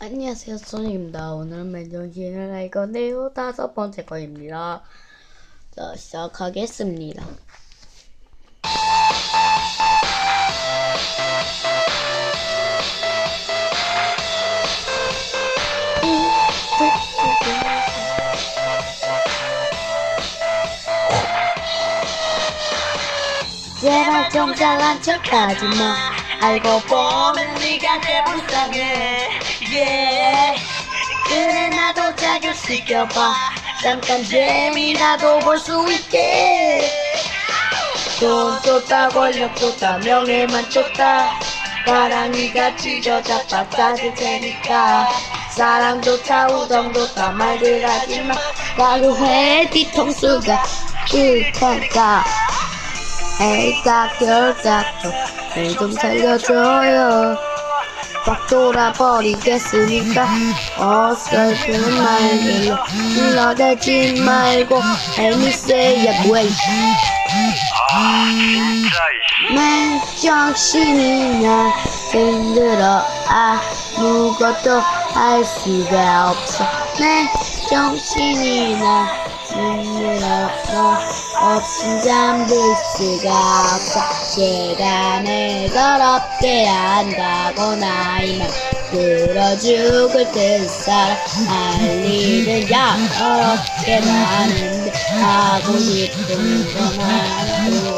안녕하세요, 소닉입니다. 오늘은 맨정신을 할 건데요. 다섯 번째 거입니다. 자, 시작하겠습니다. 제발 좀 잘난 척 하지 마. 알고 보면 네가 꽤 불쌍해. Yeah. 그래 나도 자극시켜봐. 잠깐 재미라도 볼 수 있게. 돈 쫓다 권력 쫓다 명예만 쫓다. 가랑이가 찢어져 빠따질 테니까. 사랑조차 우정조차 말들 하지마. 가루회 뒤통수가 싫다니까. 에이까 결작도 내좀 살려줘요. 빡 돌아버리겠으니까? 어설픈 말들로 불러대지 말고 애미세야 왜 맨정신이 나 힘들어 아무것도 할 수가 없어. 맨정신이 나 힘들어. 너 없인 잠들 수가 없어. 시간을 더럽게 안 가거나 이만 들어 죽을 듯 살아 할 일은 여렇게 많은데 하고 싶은 건 하나도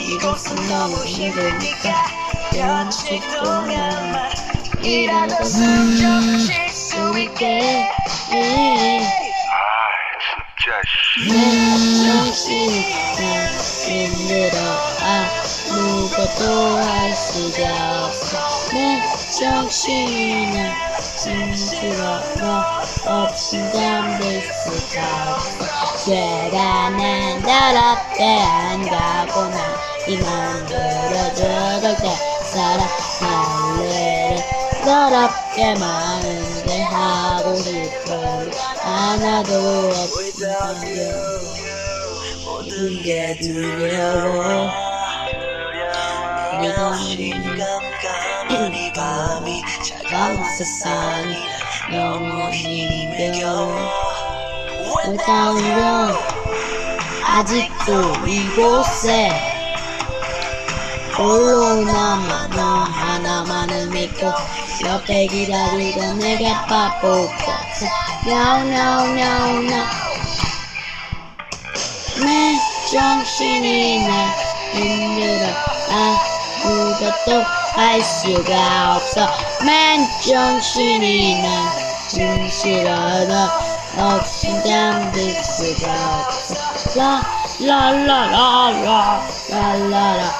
이것은 너무 힘드니까 영원치 동안 이라도 숨쉴 수 있게. 진짜 내 정신이 힘들어. 아무것도 할 수가 없어. 내 정신이 힘들어. 너 없인 잠들 수가 없어. 시간은 더럽게 안 가고 나 이만 돼 살아 할래 더럽게 많은데 하고 싶은 하나도 없으면 모든 게 두려워. 네가 없는 깜깜한 밤이 차가운 세상이 영원히 매겨 불타오르 아직도 이곳에 홀로 남아 너 하나만을 믿고 옆에 기다리던 내게 바보같아 냐우냐우냐우냐 내 정신이 나 힘들어. 아무것도 할 수가 없어. 맨 정신이 나 힘들어 너 없인 잠들 수가 없어. 라라라라라 라라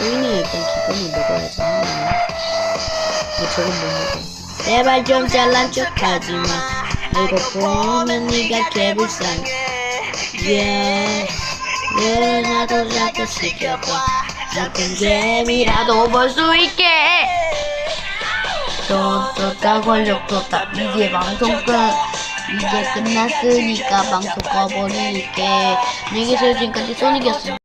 우리는 일단 기본을 먹어야지 하나는 뭐 저건 못 먹어. 제발 좀 잘난 척하지 마. 알고 보면 네가 개불쌍해. yeah. 왜 나도 자꾸 시켜봐. 같은 재미라도 볼 수 있게. 돈 쏟다 권력 쏟다. 이제 방송 끝 이제 끝났으니까 방송 꺼버릴게. 안녕히 계세요 지금까지 소닉이었습니다